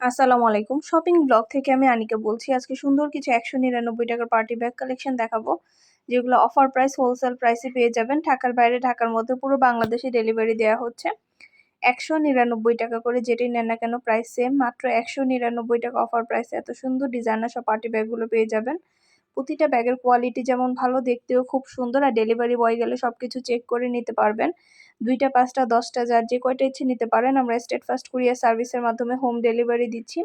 আসসালামু আলাইকুম। Shopping blog থেকে আমি আনিকা বলছি। আজকে সুন্দর কিছু একশো নিরানব্বই টাকার পার্টি ব্যাগ কালেকশন দেখাবো, যেগুলো অফার প্রাইস, হোলসেল প্রাইসে পেয়ে যাবেন। ঢাকার বাইরে, ঢাকার মধ্যে পুরো বাংলাদেশে ডেলিভারি দেওয়া হচ্ছে। একশো নিরানব্বই টাকা করে যেটাই নেন না কেন, প্রাইস সেম মাত্র একশো নিরানব্বই টাকা অফার প্রাইসে এত সুন্দর ডিজাইনার সব পার্টি ব্যাগগুলো পেয়ে যাবেন। প্রতিটা ব্যাগের কোয়ালিটি যেমন ভালো, দেখতেও খুব সুন্দর। আর ডেলিভারি বয় গেলে সব কিছু চেক করে নিতে পারবেন। দুইটা পাঁচটা দশটা যার যে কয়টা ইচ্ছে নিতে পারেন আমরা স্টেট ফার্স্ট কুরিয়ার সার্ভিসের মাধ্যমে হোম ডেলিভারি দিচ্ছি।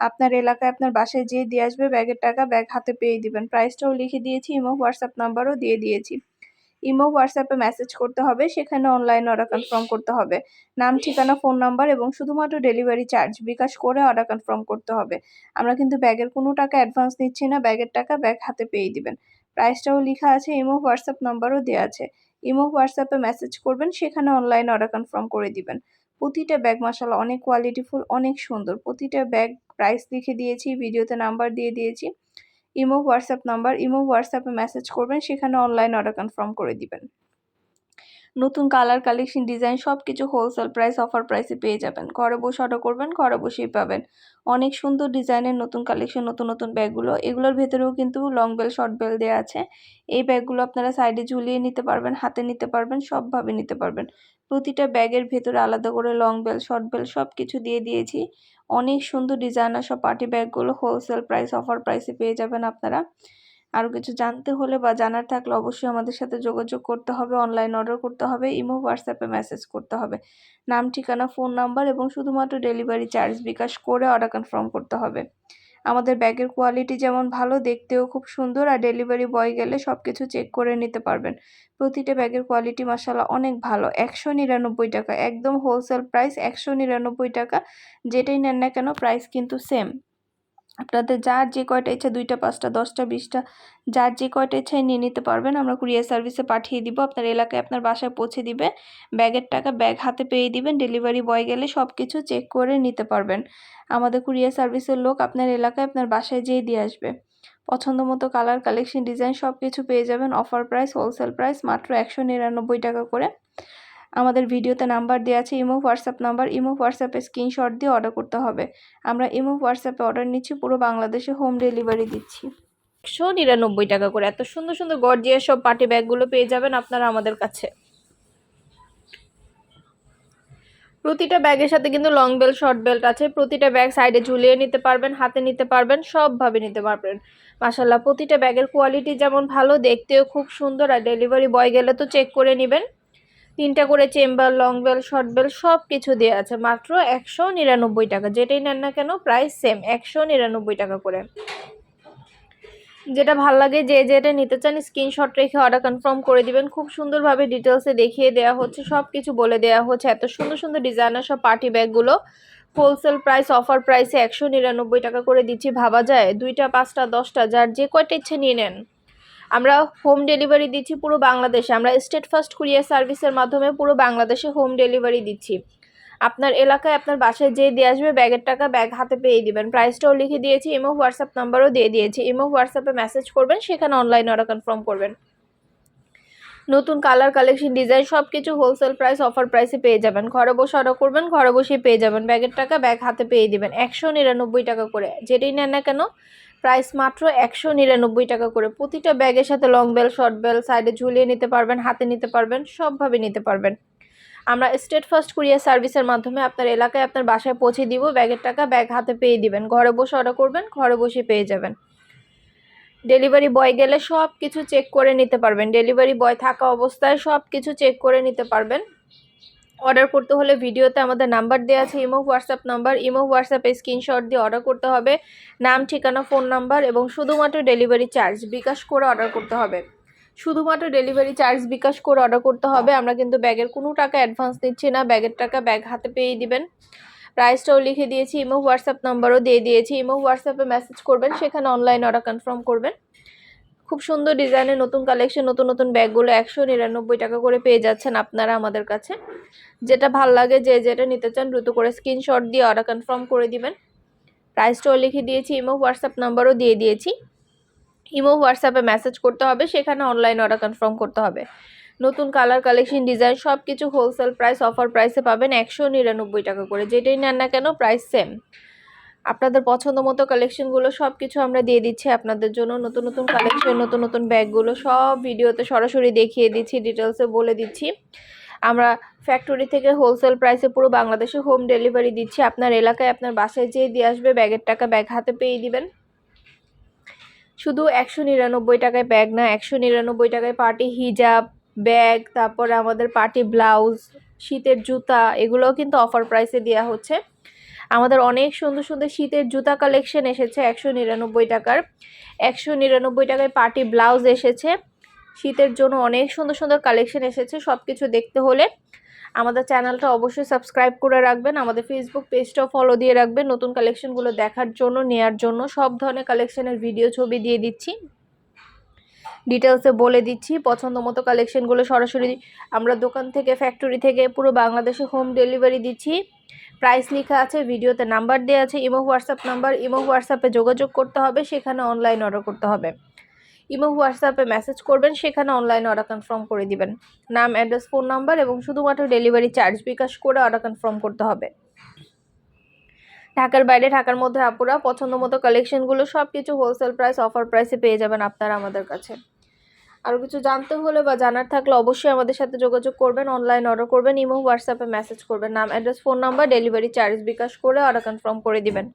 আপনার এলাকায় আপনার বাসায় যেয়ে দিয়ে আসবে ব্যাগের টাকা ব্যাগ হাতে পেয়ে দিবেন। প্রাইসটাও লিখে দিয়েছি ইমো হোয়াটসঅ্যাপ নাম্বারও দিয়ে দিয়েছি। ইমো হোয়াটসঅ্যাপে মেসেজ করতে হবে সেখানে অনলাইন অর্ডার কনফার্ম করতে হবে। নাম ঠিকানা ফোন নাম্বার এবং শুধুমাত্র ডেলিভারি চার্জ বিকাশ করে অর্ডার কনফার্ম করতে হবে। আমরা কিন্তু ব্যাগের কোনো টাকা অ্যাডভান্স নিচ্ছি না ব্যাগের টাকা ব্যাগ হাতে পেয়ে দিবেন। প্রাইসটাও লেখা আছে ইমো হোয়াটসঅ্যাপ নাম্বারও দেওয়া আছে। ইমো, হোয়াটসঅ্যাপে মেসেজ করবেন, সেখানে অনলাইন অর্ডার কনফার্ম করে দিবেন। প্রতিটা ব্যাগ মশালা অনেক কোয়ালিটিফুল অনেক সুন্দর। প্রতিটা ব্যাগ প্রাইস লিখে দিয়েছি, ভিডিওতে নাম্বার দিয়ে দিয়েছি। ইমো, হোয়াটসঅ্যাপ নাম্বার ইমো, হোয়াটসঅ্যাপে মেসেজ করবেন, সেখানে অনলাইন অর্ডার কনফার্ম করে দিবেন। নতুন কালার কালেকশন ডিজাইন সব কিছু হোলসেল প্রাইস অফার প্রাইসে পেয়ে যাবেন। ঘরে বসে অর্ডার করবেন, ঘরে বসেই পাবেন। অনেক সুন্দর ডিজাইনের নতুন কালেকশন নতুন নতুন ব্যাগগুলো এগুলোর ভেতরেও কিন্তু লং বেল শর্ট বেল দেওয়া আছে। এই ব্যাগগুলো আপনারা সাইডে ঝুলিয়ে নিতে পারবেন, হাতে নিতে পারবেন, সবভাবে নিতে পারবেন। প্রতিটা ব্যাগের ভেতরে আলাদা করে লং বেল শর্ট বেল সব কিছু দিয়ে দিয়েছি। অনেক সুন্দর ডিজাইনার সব পার্টি ব্যাগগুলো হোলসেল প্রাইস অফার প্রাইসে পেয়ে যাবেন আপনারা। আরও কিছু জানতে হলে বা জানার থাকলে অবশ্যই আমাদের সাথে যোগাযোগ করতে হবে অনলাইন অর্ডার করতে হবে, ইমো হোয়াটসঅ্যাপে মেসেজ করতে হবে। নাম, ঠিকানা ফোন নাম্বার এবং শুধুমাত্র ডেলিভারি চার্জ বিকাশ করে অর্ডার কনফার্ম করতে হবে। আমাদের ব্যাগের কোয়ালিটি যেমন ভালো, দেখতেও খুব সুন্দর আর ডেলিভারি বয় গেলে সব কিছু চেক করে নিতে পারবেন। প্রতিটা ব্যাগের কোয়ালিটি মাসালা অনেক ভালো, একশো নিরানব্বই টাকা, একদম হোলসেল প্রাইস একশো নিরানব্বই টাকা, যেটাই নেন না কেন প্রাইস কিন্তু সেম আপনাদের যার যে কয়টা ইচ্ছা দুইটা, পাঁচটা, দশটা, বিশটা, যার যে কয়টা ইচ্ছায় নিয়ে নিতে পারবেন, আমরা কুরিয়ার সার্ভিসে পাঠিয়ে দিব। আপনার এলাকায় আপনার বাসায় পৌঁছে দিবে ব্যাগের টাকা ব্যাগ হাতে পেয়ে দিবেন, ডেলিভারি বয় গেলে সব কিছু চেক করে নিতে পারবেন। আমাদের কুরিয়ার সার্ভিসের লোক আপনার এলাকায় আপনার বাসায় যেয়ে দিয়ে আসবে। পছন্দ মতো কালার, কালেকশন, ডিজাইন সব কিছু পেয়ে যাবেন। অফার প্রাইস, হোলসেল প্রাইস মাত্র একশো নিরানব্বই টাকা করে। আমাদের ভিডিওতে নাম্বার দেওয়া আছে, ইমো, হোয়াটসঅ্যাপ নাম্বার। ইমো, হোয়াটসঅ্যাপে স্ক্রিনশট দিয়ে অর্ডার করতে হবে। আমরা ইমো, হোয়াটসঅ্যাপে অর্ডার নিচ্ছি, পুরো বাংলাদেশে হোম ডেলিভারি দিচ্ছি। একশো নিরানব্বই টাকা করে এত সুন্দর সুন্দর গর্জিয়াস সব পার্টি ব্যাগগুলো পেয়ে যাবেন আপনারা আমাদের কাছে। প্রতিটা ব্যাগের সাথে কিন্তু লং বেল্ট শর্ট বেল্ট আছে। প্রতিটা ব্যাগ সাইডে ঝুলিয়ে নিতে পারবেন, হাতে নিতে পারবেন, সবভাবে নিতে পারবেন। মাসাল্লাহ প্রতিটা ব্যাগের কোয়ালিটি যেমন ভালো, দেখতেও খুব সুন্দর। আর ডেলিভারি বয় গেলে তো চেক করে নেবেন। তিনটা করে chamber long belt short belt সব কিছু দেওয়া আছে। মাত্র একশো নিরানব্বই টাকা। যেটাই নেন না কেন প্রাইস সেম একশো নিরানব্বই টাকা করে। যেটা ভালো লাগে, যে যেটা নিতে চান স্ক্রিনশট রেখে অর্ডার কনফার্ম করে দিবেন। খুব সুন্দরভাবে ডিটেলসে দেখিয়ে দেওয়া হচ্ছে, সব কিছু বলে দেওয়া হচ্ছে। এত সুন্দর সুন্দর ডিজাইনার সব পার্টি ব্যাগগুলো হোলসেল প্রাইস অফার প্রাইসে একশো নিরানব্বই টাকা করে দিচ্ছি। ভাবা যায়, দুইটা, পাঁচটা, দশটা, যার যে কয়টা ইচ্ছে নিয়ে নেন। আমরা হোম ডেলিভারি দিচ্ছি পুরো বাংলাদেশে। আমরা স্টেট ফার্স্ট কুরিয়ার সার্ভিসের মাধ্যমে পুরো বাংলাদেশে হোম ডেলিভারি দিচ্ছি। আপনার এলাকায় আপনার বাসায় যেয়ে দিয়ে আসবে, ব্যাগের টাকা ব্যাগ হাতে পেয়ে দিবেন। প্রাইসটাও লিখে দিয়েছি ইমো হোয়াটসঅ্যাপ নাম্বারও দিয়ে দিয়েছি। ইমো হোয়াটসঅ্যাপে মেসেজ করবেন, সেখানে অনলাইন অর্ডার কনফার্ম করবেন। নতুন কালার কালেকশন ডিজাইন সব কিছু হোলসেল প্রাইস অফার প্রাইসে পেয়ে যাবেন। ঘরে বসে অর্ডার করবেন, ঘরে বসেই পেয়ে যাবেন। ব্যাগের টাকা ব্যাগ হাতে পেয়ে দিবেন। একশো নিরানব্বই টাকা করে। যেটাই নেন না কেন প্রাইস মাত্র একশো নিরানব্বই টাকা করে। প্রতিটা ব্যাগের সাথে লং বেল শর্ট বেল সাইডে ঝুলিয়ে নিতে পারবেন, হাতে নিতে পারবেন, সবভাবে নিতে পারবেন। আমরা স্টেট ফার্স্ট কুরিয়ার সার্ভিসের মাধ্যমে আপনার এলাকায় আপনার বাসায় পৌঁছে দিব, ব্যাগের টাকা ব্যাগ হাতে পেয়ে দিবেন। ঘরে বসে অর্ডার করবেন, ঘরে বসে পেয়ে যাবেন। ডেলিভারি বয় গেলে সব কিছু চেক করে নিতে পারবেন। ডেলিভারি বয় থাকা অবস্থায় সব কিছু চেক করে নিতে পারবেন। অর্ডার করতে হলে ভিডিওতে আমাদের নাম্বার দেওয়া আছে ইমো হোয়াটসঅ্যাপ নাম্বার ইমো হোয়াটসঅ্যাপে স্ক্রিনশট দিয়ে অর্ডার করতে হবে। নাম, ঠিকানা ফোন নাম্বার এবং শুধুমাত্র ডেলিভারি চার্জ বিকাশ করে অর্ডার করতে হবে। শুধুমাত্র ডেলিভারি চার্জ বিকাশ করে অর্ডার করতে হবে। আমরা কিন্তু ব্যাগের কোনো টাকা অ্যাডভান্স নিচ্ছি না, ব্যাগের টাকা ব্যাগ হাতে পেয়ে দিবেন। প্রাইসটাও লিখে দিয়েছি ইমো হোয়াটসঅ্যাপ নাম্বারও দিয়ে দিয়েছি। ইমো হোয়াটসঅ্যাপে মেসেজ করবেন, সেখানে অনলাইন অর্ডার কনফার্ম করবেন। খুব সুন্দর ডিজাইনের নতুন কালেকশন নতুন নতুন ব্যাগগুলো একশো নিরানব্বই টাকা করে পেয়ে যাচ্ছেন আপনারা আমাদের কাছে। যেটা ভালো লাগে যে যেটা নিতে চান দ্রুত করে স্ক্রিনশট দিয়ে অর্ডার কনফার্ম করে দিবেন। প্রাইসটাও লিখে দিয়েছি ইমো হোয়াটসঅ্যাপ নাম্বারও দিয়ে দিয়েছি। ইমো হোয়াটসঅ্যাপে মেসেজ করতে হবে, সেখানে অনলাইন অর্ডার কনফার্ম করতে হবে। নতুন কালার কালেকশন ডিজাইন সব কিছু হোলসেল প্রাইস অফার প্রাইসে পাবেন একশো নিরানব্বই টাকা করে। যেটাই নেন না কেন প্রাইস সেম আপনাদের পছন্দ মতো কালেকশনগুলো সব কিছু আমরা দিয়ে দিচ্ছি আপনাদের জন্য। নতুন নতুন কালেকশন নতুন নতুন ব্যাগগুলো সব ভিডিওতে সরাসরি দেখিয়ে দিচ্ছি ডিটেলসে বলে দিচ্ছি। আমরা ফ্যাক্টরি থেকে হোলসেল প্রাইসে পুরো বাংলাদেশে হোম ডেলিভারি দিচ্ছি। আপনার এলাকায় আপনার বাসায় যেয়ে দিয়ে আসবে, ব্যাগের টাকা ব্যাগ হাতে পেয়ে দিবেন। শুধু একশো নিরানব্বই টাকায় ব্যাগ না, একশো নিরানব্বই টাকায় পার্টি হিজাব ব্যাগ তারপরে আমাদের পার্টি ব্লাউজ শীতের জুতা, এগুলোও কিন্তু অফার প্রাইসে দেওয়া হচ্ছে। আমাদের অনেক সুন্দর সুন্দর শীতের জুতা কালেকশন এসেছে একশো নিরানব্বই টাকার। একশো নিরানব্বই টাকায় পার্টি ব্লাউজ এসেছে। শীতের জন্য অনেক সুন্দর সুন্দর কালেকশন এসেছে সব কিছু দেখতে হলে। আমাদের চ্যানেলটা অবশ্যই সাবস্ক্রাইব করে রাখবেন, আমাদের ফেসবুক পেজটাও ফলো দিয়ে রাখবেন, নতুন কালেকশনগুলো দেখার জন্য, নেয়ার জন্য। সব ধরনের কালেকশনের ভিডিও ছবি দিয়ে দিচ্ছি। ডিটেলসে বলে দিচ্ছি, পছন্দ মতো কালেকশনগুলো সরাসরি আমরা দোকান থেকে ফ্যাক্টরি থেকে পুরো বাংলাদেশে হোম ডেলিভারি দিচ্ছি। প্রাইস লেখা আছে, ভিডিওতে নাম্বার দেওয়া আছে ইমো হোয়াটসঅ্যাপ নাম্বার ইমো হোয়াটসঅ্যাপে যোগাযোগ করতে হবে, সেখানে অনলাইন অর্ডার করতে হবে। ইমো হোয়াটসঅ্যাপে মেসেজ করবেন, সেখানে অনলাইন অর্ডার কনফার্ম করে দিবেন। নাম অ্যাড্রেস ফোন নাম্বার এবং শুধুমাত্র ডেলিভারি চার্জ বিকাশ করে অর্ডার কনফার্ম করতে হবে। ঢাকার বাইরে, ঢাকার মধ্যে আপুরা পছন্দ মতো কালেকশনগুলো সব কিছু হোলসেল প্রাইস অফার প্রাইসে পেয়ে যাবেন আপনারা আমাদের কাছে। আরও কিছু জানতে হলে বা জানার থাকলে অবশ্যই আমাদের সাথে যোগাযোগ করবেন অনলাইন অর্ডার করবেন, ইমো হোয়াটসঅ্যাপে মেসেজ করবেন। নাম address phone number delivery charge bKash করে অর্ডার কনফার্ম করে দিবেন।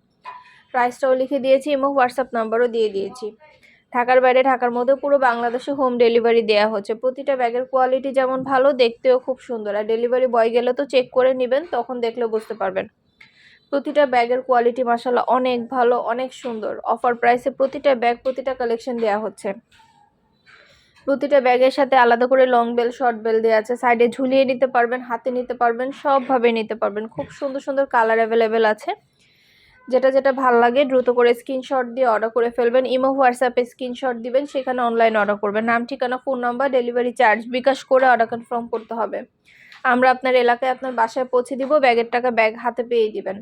প্রাইসটাও লিখে দিয়েছি, ইমো হোয়াটসঅ্যাপ নাম্বারও দিয়ে দিয়েছি। ঢাকার বাইরে, ঢাকার মধ্যে পুরো বাংলাদেশে হোম ডেলিভারি দেওয়া হচ্ছে। প্রতিটা ব্যাগের কোয়ালিটি যেমন ভালো, দেখতেও খুব সুন্দর। আর ডেলিভারি বয় গেলে তো চেক করে নেবেন, তখন দেখলে বুঝতে পারবেন। প্রতিটা ব্যাগের কোয়ালিটি মাসাল্লাহ অনেক ভালো, অনেক সুন্দর। অফার প্রাইসে প্রতিটা ব্যাগ প্রতিটা কালেকশন দেওয়া হচ্ছে। প্রতিটা ব্যাগের সাথে আলাদা করে লং বেল শর্ট বেল দেওয়া আছে। সাইডে ঝুলিয়ে নিতে পারবেন, হাতে নিতে পারবেন, সবভাবে নিতে পারবেন। খুব সুন্দর সুন্দর কালার অ্যাভেলেবেল আছে। যেটা যেটা ভালো লাগে, দ্রুত করে স্ক্রিনশট দিয়ে অর্ডার করে ফেলবেন। ইমো হোয়াটসঅ্যাপে স্ক্রিনশট দিবেন, সেখানে অনলাইন অর্ডার করবেন। নাম, ঠিকানা phone number delivery charge bKash করে অর্ডার কনফার্ম করতে হবে। আমরা আপনার এলাকায় আপনার বাসায় পৌঁছে দিব, ব্যাগের টাকা ব্যাগ হাতে পেয়ে দিবেন।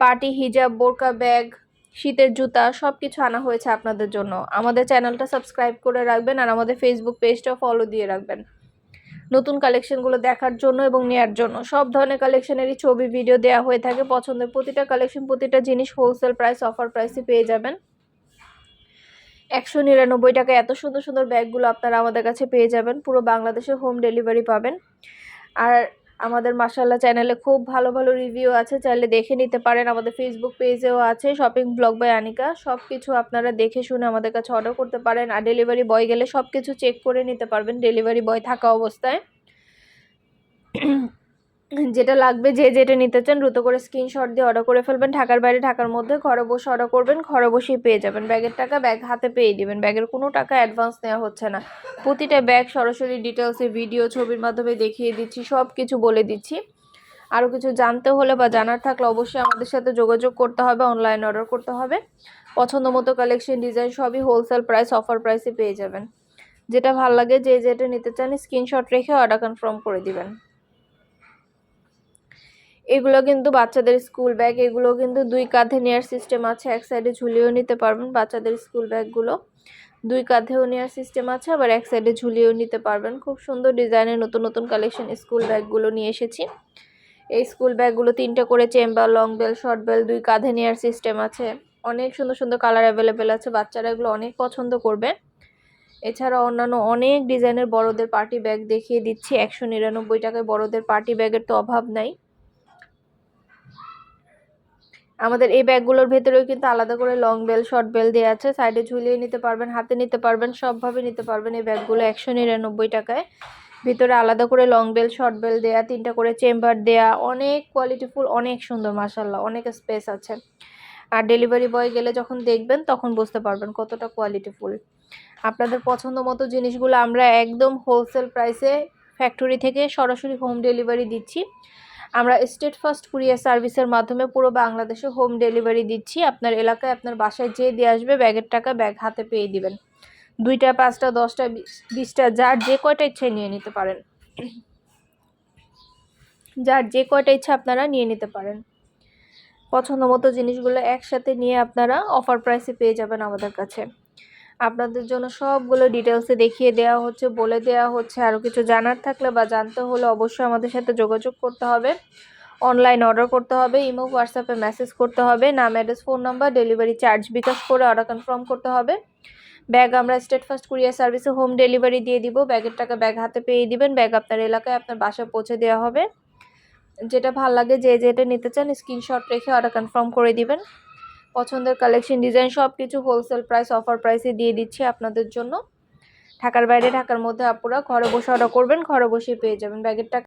পার্টি হিজাব, বোরকা ব্যাগ শীতের জুতা সব কিছু আনা হয়েছে আপনাদের জন্য। আমাদের চ্যানেলটা সাবস্ক্রাইব করে রাখবেন আর আমাদের ফেসবুক পেজটাও ফলো দিয়ে রাখবেন। নতুন কালেকশনগুলো দেখার জন্য এবং নেয়ার জন্য। সব ধরনের কালেকশনেরই ছবি ভিডিও দেওয়া হয়ে থাকে। পছন্দের প্রতিটা কালেকশন প্রতিটা জিনিস হোলসেল প্রাইস অফার প্রাইসে পেয়ে যাবেন। একশো নিরানব্বই টাকা এত সুন্দর সুন্দর ব্যাগগুলো আপনারা আমাদের কাছে পেয়ে যাবেন। পুরো বাংলাদেশে হোম ডেলিভারি পাবেন। আর আমাদের মাসাল্লাহ চ্যানেলে খুব ভালো ভালো রিভিউ আছে। চাইলে দেখে নিতে পারেন। আমাদের ফেসবুক পেজেও আছে। শপিং ব্লগ বাই আনিকা সব কিছু আপনারা দেখে শুনে আমাদের কাছে অর্ডার করতে পারেন। আর ডেলিভারি বয় গেলে সব কিছু চেক করে নিতে পারবেন। ডেলিভারি বয় থাকা অবস্থায়। যেটা লাগবে যে যেটা নিতে চান দ্রুত করে স্ক্রিনশট দিয়ে অর্ডার করে ফেলবেন। ঢাকার বাইরে, ঢাকার মধ্যে ঘরে বসে অর্ডার করবেন, ঘরে বসেই পেয়ে যাবেন। ব্যাগের টাকা ব্যাগ হাতে পেয়ে দিবেন। ব্যাগের কোনো টাকা অ্যাডভান্স নেওয়া হচ্ছে না। প্রতিটা ব্যাগ সরাসরি ডিটেলসে ভিডিও ছবির মাধ্যমে দেখিয়ে দিচ্ছি সব কিছু বলে দিচ্ছি। আরও কিছু জানতে হলে বা জানার থাকলে অবশ্যই আমাদের সাথে যোগাযোগ করতে হবে অনলাইন অর্ডার করতে হবে। পছন্দ মতো কালেকশন ডিজাইন সবই হোলসেল প্রাইস অফার প্রাইসে পেয়ে যাবেন। যেটা ভালো লাগে, যে যেটা নিতে চান স্ক্রিনশট রেখে অর্ডার কনফার্ম করে দিবেন। এগুলো কিন্তু বাচ্চাদের স্কুল ব্যাগ এগুলো কিন্তু দুই কাঁধে নেওয়ার সিস্টেম আছে। এক সাইডে ঝুলিয়েও নিতে পারবেন বাচ্চাদের স্কুল ব্যাগগুলো দুই কাঁধেও নেওয়ার সিস্টেম আছে, আবার এক সাইডে ঝুলিয়েও নিতে পারবেন। খুব সুন্দর ডিজাইনের নতুন নতুন কালেকশন স্কুল ব্যাগগুলো নিয়ে এসেছি। এই স্কুল ব্যাগগুলো তিনটা করে chamber long belt short belt দুই কাঁধে নেওয়ার সিস্টেম আছে। অনেক সুন্দর সুন্দর কালার অ্যাভেলেবেল আছে, বাচ্চারা এগুলো অনেক পছন্দ করবে। এছাড়া অন্যান্য অনেক ডিজাইনের বড়দের পার্টি ব্যাগ দেখিয়ে দিচ্ছি। একশো নিরানব্বই টাকায় বড়দের পার্টি ব্যাগের তো অভাব নাই। আমাদের এই ব্যাগগুলোর ভেতরেও কিন্তু আলাদা করে লং বেল শর্ট বেল দেওয়া আছে। সাইডে ঝুলিয়ে নিতে পারবেন, হাতে নিতে পারবেন, সবভাবে নিতে পারবেন এই ব্যাগগুলো একশো নিরানব্বই টাকায়। ভিতরে আলাদা করে লং বেল শর্ট বেল দেয়া, তিনটা করে চেম্বার দেয়া, অনেক কোয়ালিটিফুল অনেক সুন্দর মাসাল্লাহ অনেক স্পেস আছে। আর ডেলিভারি বয় গেলে যখন দেখবেন, তখন বুঝতে পারবেন কতটা কোয়ালিটিফুল আপনাদের পছন্দ মতো জিনিসগুলো আমরা একদম হোলসেল প্রাইসে ফ্যাক্টরি থেকে সরাসরি হোম ডেলিভারি দিচ্ছি। আমরা স্টেট ফার্স্ট কুরিয়ার সার্ভিসের মাধ্যমে পুরো বাংলাদেশে হোম ডেলিভারি দিচ্ছি। আপনার এলাকায় আপনার বাসায় যেয়ে দিয়ে আসবে, ব্যাগের টাকা ব্যাগ হাতে পেয়ে দিবেন। দুইটা, পাঁচটা, দশটা বিশটা, যার যে কয়টা ইচ্ছে নিয়ে নিতে পারেন। যার যে কয়টা ইচ্ছা আপনারা নিয়ে নিতে পারেন। পছন্দ মতো জিনিসগুলো একসাথে নিয়ে আপনারা অফার প্রাইসে পেয়ে যাবেন আমাদের কাছে। আপনাদের জন্য সবগুলো ডিটেলসে দেখিয়ে দেওয়া হচ্ছে, বলে দেওয়া হচ্ছে। আরও কিছু জানার থাকলে বা জানতে হলে অবশ্যই আমাদের সাথে যোগাযোগ করতে হবে। অনলাইন অর্ডার করতে হবে ইমো হোয়াটসঅ্যাপে মেসেজ করতে হবে, নাম address phone number delivery charge bKash করে অর্ডার কনফার্ম করতে হবে। ব্যাগ আমরা স্টেট ফার্স্ট কুরিয়ার সার্ভিসে হোম ডেলিভারি দিয়ে দিব। ব্যাগের টাকা ব্যাগ হাতে পেয়ে দিবেন। ব্যাগ আপনার এলাকায় আপনার বাসায় পৌঁছে দেওয়া হবে। যেটা ভালো লাগে যে যেটা নিতে চান স্ক্রিনশট রেখে অর্ডার কনফার্ম করে দিবেন। পছন্দের কালেকশন ডিজাইন সব কিছু হোলসেল প্রাইস অফার প্রাইসে দিয়ে দিচ্ছি আপনাদের জন্য। ঢাকার বাইরে, ঢাকার মধ্যে আপুরা ঘরে বসে অর্ডার করবেন, ঘরে বসে পেয়ে যাবেন। ব্যাগের টাকা